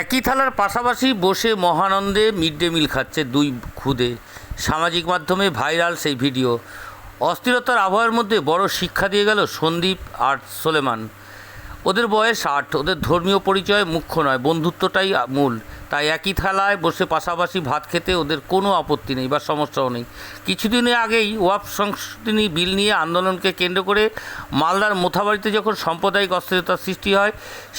একই থালার পাশাপাশি বসে মহানন্দে মিড ডে মিল খাচ্ছে দুই খুদে। সামাজিক মাধ্যমে ভাইরাল সেই ভিডিও। অস্থিরতার আবহাওয়ার মধ্যে বড় শিক্ষা দিয়ে গেল সন্দীপ আর সোলেমান। ওদের বয়স আট, ওদের ধর্মীয় পরিচয় মুখ্য নয়, বন্ধুত্বটাই মূল। তাই একই থালায় বসে পাশাপাশি ভাত খেতে ওদের কোনো আপত্তি নেই বা সমস্যাও নেই। কিছুদিন আগেই ওয়াপ সংশোধনী বিল নিয়ে আন্দোলনকে কেন্দ্র করে মালদার মোথাবাড়িতে যখন সাম্প্রদায়িক অস্থিরতার সৃষ্টি হয়,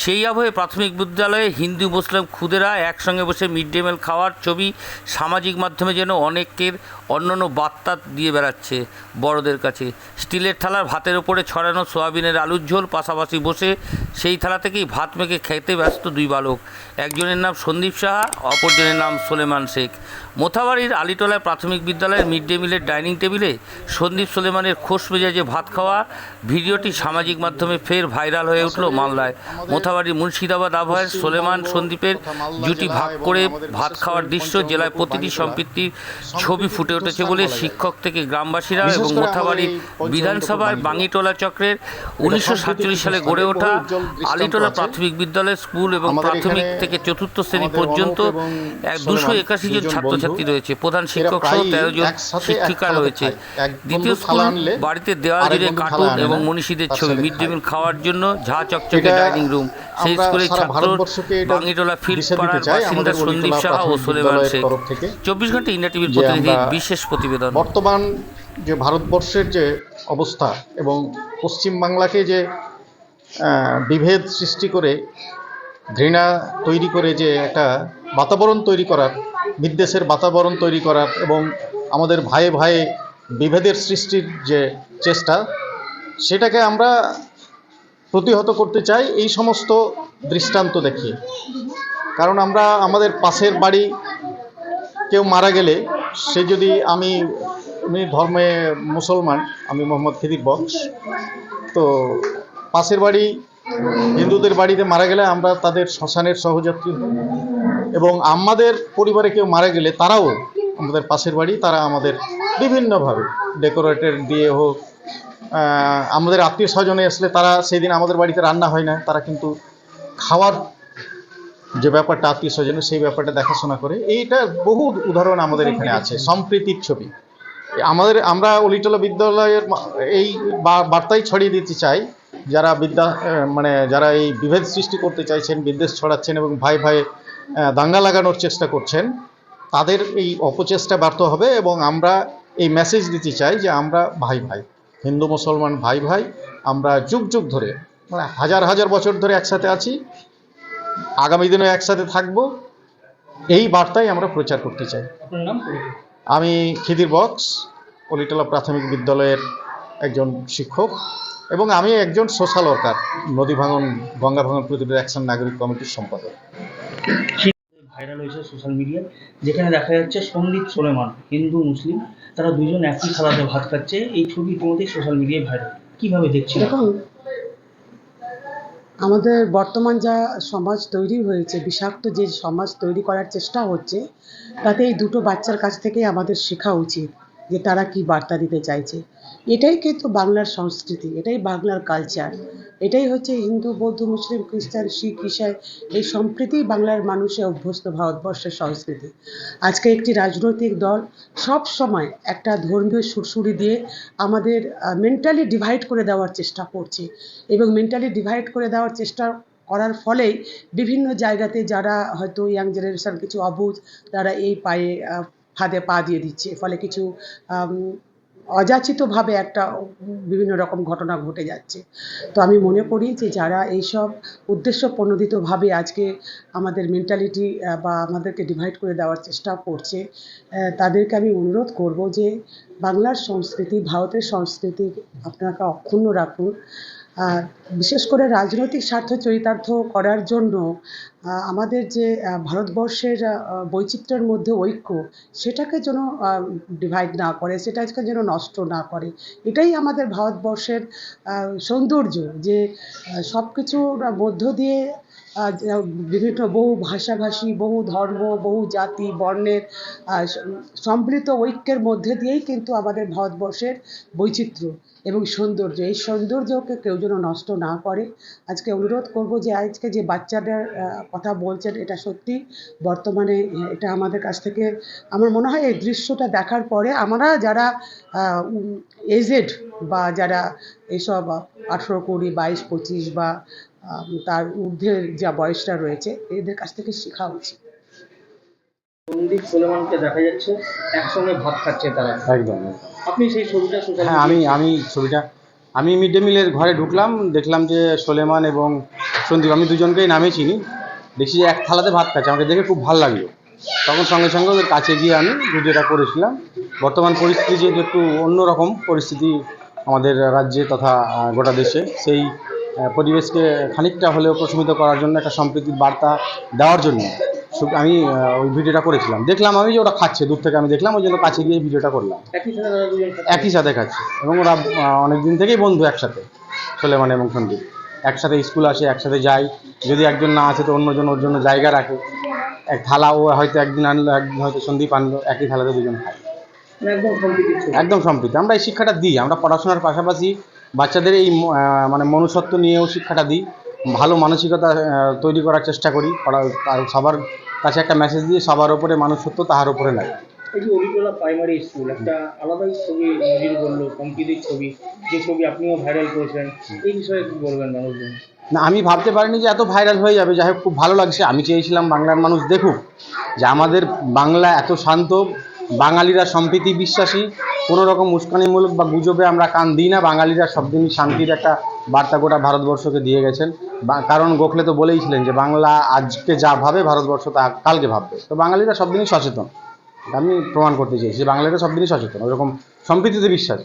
সেই আবহে প্রাথমিক বিদ্যালয়ে হিন্দু, মুসলিম খুদেরা একসঙ্গে বসে মিড ডে মিল খাওয়ার ছবি সামাজিক মাধ্যমে যেন অনেকের অন্যান্য বার্তা দিয়ে বেড়াচ্ছে বড়দের কাছে। স্টিলের থালার ভাতের ওপরে ছড়ানো সোয়াবিনের আলুর ঝোল, পাশাপাশি বসে সেই থালা থেকেই ভাত মেখে খেতে ব্যস্ত দুই বালক। একজনের নাম সন্দীপ সাহা অপরজনের নাম সোলেমান শেখ। মোথাবাড়ির আলিটোলায় প্রাথমিক বিদ্যালয়ের মিড ডে মিলের ডাইনিং টেবিলে সন্দীপ সোলেমানের খোশ মেজাজে ভাত খাওয়া ভিডিওটি সামাজিক মাধ্যমে ফের ভাইরাল হয়ে উঠল মালদায়। মোথাবাড়ির মুর্শিদাবাদ আবহাওয়ার সোলেমান সন্দীপের জুটি ভাগ করে ভাত খাওয়ার দৃশ্য জেলায় প্রতিটি সম্পৃক্তির ছবি ফুটে উঠেছে বলে শিক্ষক থেকে গ্রামবাসীরা এবং মোথাবাড়ির বিধানসভায় বাঙিটোলা চক্রের উনিশশো সাতচল্লিশ সালে গড়ে ওঠা আলিটোলা প্রাথমিক বিদ্যালয় স্কুল এবং প্রাথমিক থেকে চতুর্থ শ্রেণি আমাদের পর্যন্ত দুশো একাশি জন ছাত্রছাত্রী রয়েছে। প্রধান শিক্ষক সহ তেরো জন শিক্ষিকা রয়েছে। দ্বিতীয় স্কুল বাড়িতে দেওয়াল জুড়ে কার্টুন এবং মনীষীদের ছবি মিড ডে মিল খাওয়ার জন্য ঝা চকচকে ডাইনিং রুম সেই স্কুলের ছাত্র বাঙিটোলা ফিল্ড পাড়ার বাসিন্দা সন্দীপ সাহা ও সোলেমান শেখ। চব্বিশ ঘণ্টা ইন্ডিয়া টিভির প্রতিনিধি বিশেষ প্রতিবেদন। বর্তমান যে ভারতবর্ষের যে অবস্থা এবং পশ্চিম বাংলাকে যে বিভেদ সৃষ্টি করে ঘৃণা তৈরি করে যে একটা বাতাবরণ তৈরি করার, বিদ্বেষের বাতাবরণ তৈরি করার এবং আমাদের ভাইয়ে ভাইয়ে বিভেদের সৃষ্টির যে চেষ্টা, সেটাকে আমরা প্রতিহত করতে চাই এই সমস্ত দৃষ্টান্ত দেখিয়ে কারণ আমরা আমাদের পাশের বাড়ি কেউ মারা গেলে সে যদি আমি, উনি ধর্মে মুসলমান, আমি মোহাম্মদ খিদির বক্স, তো পাশের বাড়ি হিন্দুদের বাড়িতে মারা গেলে আমরা তাদের শ্মশানের সহযাত্রী এবং আমাদের পরিবারে কেউ মারা গেলে তারাও আমাদের পাশের বাড়ি, তারা আমাদের বিভিন্নভাবে ডেকোরেটেড দিয়ে হোক আমাদের আত্মীয় স্বজনে আসলে তারা সেদিন আমাদের বাড়িতে রান্না হয় না, তারা কিন্তু খাওয়ার যে ব্যাপারটা আত্মীয় স্বজনের সেই ব্যাপারটা দেখাশোনা করে। এইটা বহু উদাহরণ আমাদের এখানে আছে, সম্প্রীতির ছবি। আমাদের, আমরা অলিটোলা বিদ্যালয়ের এই বার্তাই ছড়িয়ে দিতে চাই যারা বিদ্যা মানে যারা এই বিভেদ সৃষ্টি করতে চাইছেন বিদ্বেষ ছড়াচ্ছেন এবং ভাই ভাই দাঙ্গা লাগানোর চেষ্টা করছেন তাদের এই অপচেষ্টা ব্যর্থ হবে এবং আমরা এই মেসেজ দিতে চাই যে আমরা ভাই ভাই হিন্দু মুসলমান ভাই ভাই আমরা যুগ যুগ ধরে মানে হাজার হাজার বছর ধরে একসাথে আছি আগামী দিনে একসাথে থাকব এই বার্তাই আমরা প্রচার করতে চাই। আমি খিদির বক্স পলিটলা প্রাথমিক বিদ্যালয়ের একজন শিক্ষক। এবং আমি একজন সোশ্যাল ওয়ার্কার নদী ভাঙন গঙ্গা ভাঙন প্রতিরোধ অ্যাকশন নাগরিক কমিটির সম্পাদক। ভাইরাল হয়েছে সোশ্যাল মিডিয়ায় যেখানে দেখা যাচ্ছে সন্দীপ সোলেমান হিন্দু মুসলিম তারা দুজন একই থালাতে ভাত খাচ্ছে। এই ছবি ইতিমধ্যেই সোশ্যাল মিডিয়ায় ভাইরাল কীভাবে দেখছেন? দেখুন আমাদের বর্তমান যা সমাজ তৈরি হয়েছে বিষাক্ত যে সমাজ তৈরি করার চেষ্টা হচ্ছে তাতে এই দুটো বাচ্চার কাছ থেকেই আমাদের শেখা উচিত। যে তারা কি বার্তা দিতে চাইছে। এটাই কিন্তু বাংলার সংস্কৃতি, এটাই বাংলার কালচার এটাই হচ্ছে হিন্দু, বৌদ্ধ, মুসলিম, খ্রিস্টান, শিখ ইসাই এই সম্প্রীতি বাংলার মানুষের অভ্যস্ত, ভারতবর্ষের সংস্কৃতি। আজকে একটি রাজনৈতিক দল সব সময় একটা ধর্মীয় সুরসুরি দিয়ে আমাদের মেন্টালি ডিভাইড করে দেওয়ার চেষ্টা করছে এবং মেন্টালি ডিভাইড করে দেওয়ার চেষ্টা করার ফলেই বিভিন্ন জায়গাতে যারা হয়তো ইয়াং জেনারেশন কিছু অবুঝ তারা এই পায়ে ফাঁদে পা দিয়ে দিচ্ছে। ফলে কিছু অযাচিতভাবে একটা বিভিন্ন রকম ঘটনা ঘটে যাচ্ছে। তো আমি মনে করি যে যারা এইসব উদ্দেশ্য প্রণোদিতভাবে আজকে আমাদের মেন্টালিটি বা আমাদেরকে ডিভাইড করে দেওয়ার চেষ্টা করছে তাদেরকে আমি অনুরোধ করব যে বাংলার সংস্কৃতি, ভারতের সংস্কৃতি আপনারা অক্ষুণ্ণ রাখুন। বিশেষ করে রাজনৈতিক স্বার্থ চরিতার্থ করার জন্য আমাদের যে ভারতবর্ষের বৈচিত্র্যের মধ্যে ঐক্য, সেটাকে যেন ডিভাইড না করে, সেটাকে যেন নষ্ট না করে, এটাই আমাদের ভারতবর্ষের সৌন্দর্য যে সব কিছুর মধ্য দিয়ে বিভিন্ন বহু ভাষাভাষী, বহু ধর্ম, বহু জাতি, বর্ণের সম্মিলিত ঐক্যের মধ্যে দিয়েই কিন্তু আমাদের ভারতবর্ষের বৈচিত্র্য এবং সৌন্দর্য। এই সৌন্দর্যকে কেউ যেন নষ্ট না করে। আজকে অনুরোধ করব যে, আজকে যে বাচ্চাদের কথা বলছেন, এটা সত্যি বর্তমানে, এটা আমাদের কাছ থেকে, আমার মনে হয় এই দৃশ্যটা দেখার পরে আমরা যারা এজেড বা যারা এসব আঠেরো কুড়ি, বাইশ, পঁচিশ বা তার ঊর্ধ্বের যা বয়সটা রয়েছে এদের কাছ থেকে শেখা উচিত। সন্দীপ সোলেমানকে দেখা যাচ্ছে একসঙ্গে ভাত খাচ্ছে তারা। একদম আপনি সেই ছবিটা সোশ্যাল হ্যাঁ আমি আমি ছবিটা আমি মিড ডে মিলের ঘরে ঢুকলাম দেখলাম যে সোলেমান এবং সন্দীপ আমি দুজনকেই নামে চিনি। দেখছি যে এক থালাতে ভাত খাচ্ছে আমাকে দেখে খুব ভালো লাগল। তখন সঙ্গে সঙ্গে ওদের কাছে গিয়ে আমি ভিডিওটা করেছিলাম। বর্তমান পরিস্থিতি যেহেতু একটু অন্যরকম পরিস্থিতি আমাদের রাজ্যে তথা গোটা দেশে সেই পরিবেশকে খানিকটা হলেও প্রশমিত করার জন্য একটা সম্প্রীতির বার্তা দেওয়ার জন্য। আমি ওই ভিডিওটা করেছিলাম। দেখলাম আমি যে ওরা খাচ্ছে দূর থেকে আমি দেখলাম ওই জন্য কাছে গিয়ে ভিডিওটা করলাম। একই সাথে খাচ্ছে। এবং ওরা অনেক দিন থেকেই বন্ধু একসাথে সোলেমান এবং সন্দীপ। একসাথে স্কুল আসে একসাথে যায় যদি একজন না আসে তো অন্যজন ওর জন্য জায়গা রাখে। এক থালা ও হয়তো একদিন আনলো একদিন হয়তো সন্দীপ আনলো একই থালাতে দুজন খায়। মানে একদম সম্প্রীতি। আমরা এই শিক্ষাটা দিই আমরা পড়াশোনার পাশাপাশি বাচ্চাদের এই মানে মনুষ্যত্ব নিয়েও শিক্ষাটা দিই। ভালো মানসিকতা তৈরি করার চেষ্টা করি। পড়া- আর সবার কাছে একটা মেসেজ দিয়ে সবার ওপরে মানুষত্ব তাহার উপরে নাই এই যে অলিটোলা প্রাইমারি স্কুল একটা আলাদাই ছবি নজির বলল সম্প্রীতির ছবি। যে ছবি আপনিও ভাইরাল করেছেন এই বিষয়ে কি বলবেন মানুষজন? না আমি ভাবতে পারিনি যে এত ভাইরাল হয়ে যাবে। যাই হোক খুব ভালো লাগছে। আমি চেয়েছিলাম বাংলার মানুষ দেখুক যে আমাদের বাংলা এত শান্ত বাঙালিরা সম্প্রীতি বিশ্বাসী কোনো রকম উস্কানিমূলক বা গুজবে আমরা কান দিই না। বাঙালিরা সব দিনই শান্তির একটা বার্তা গোটা ভারতবর্ষকে দিয়ে গেছেন। বা কারণ গোখলে তো বলেইছিলেন যে বাংলা আজকে যা ভাবে ভারতবর্ষ তা কালকে ভাববে। তো বাঙালিরা সব দিনই সচেতন। আমি প্রমাণ করতে চাইছি যে বাঙালিরা সব দিনই সচেতন। ওরকম সম্প্রীতিতে বিশ্বাস।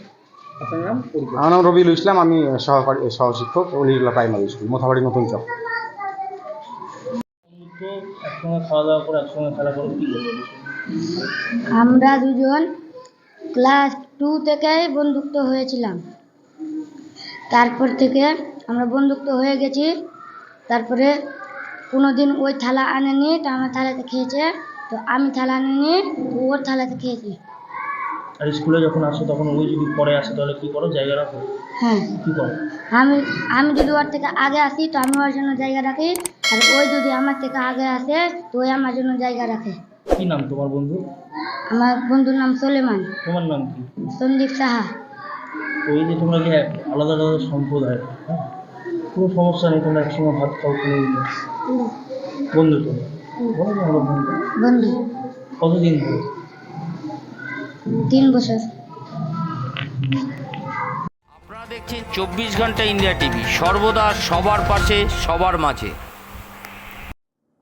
আমার নাম রবিউল ইসলাম। আমি সহকারী সহশিক্ষক অলিগুলা প্রাইমারি স্কুল মোথাবাড়ি নতুন চক। আমরা দুজন ক্লাস টু থেকে বন্ধুত্ব হয়েছিলাম। তারপর থেকে আমরা বন্ধুত্ব হয়ে গেছি। তারপরে কোনো দিন ওই থালা আনেনি তো আমার থালাতে খেয়েছে তো আমি থালা আনিনি ওর থালাতে খেয়েছি। আর স্কুলে যখন আসো তখন ওই যদি পরে আসে তাহলে কি করো? জায়গা রাখো? হ্যাঁ। কি করো? আমি আমি যদি ওর থেকে আগে আসি তো আমি ওর জন্য জায়গা রাখি। আর ওই যদি আমার থেকে আগে আসে তো ওই আমার জন্য জায়গা রাখে। কি নাম তোমার বন্ধু? আমার বন্ধুর নাম সোলেমান। তোমার নাম কি? সন্দীপ সাহা। তো এই যে তোমরা কি এক আলাদা আলাদা সম্প্রদায় হ্যাঁ? কোনো সমস্যা নেই তোমরা একসঙ্গে ভাত খাও কোনো বন্ধু তো? বন্ধু। কতদিন ধরে? তিন বছর। আপনারা দেখছেন চব্বিশ ঘণ্টা ইন্ডিয়া টিভি সর্বদা সবার পাশে সবার মাঝে।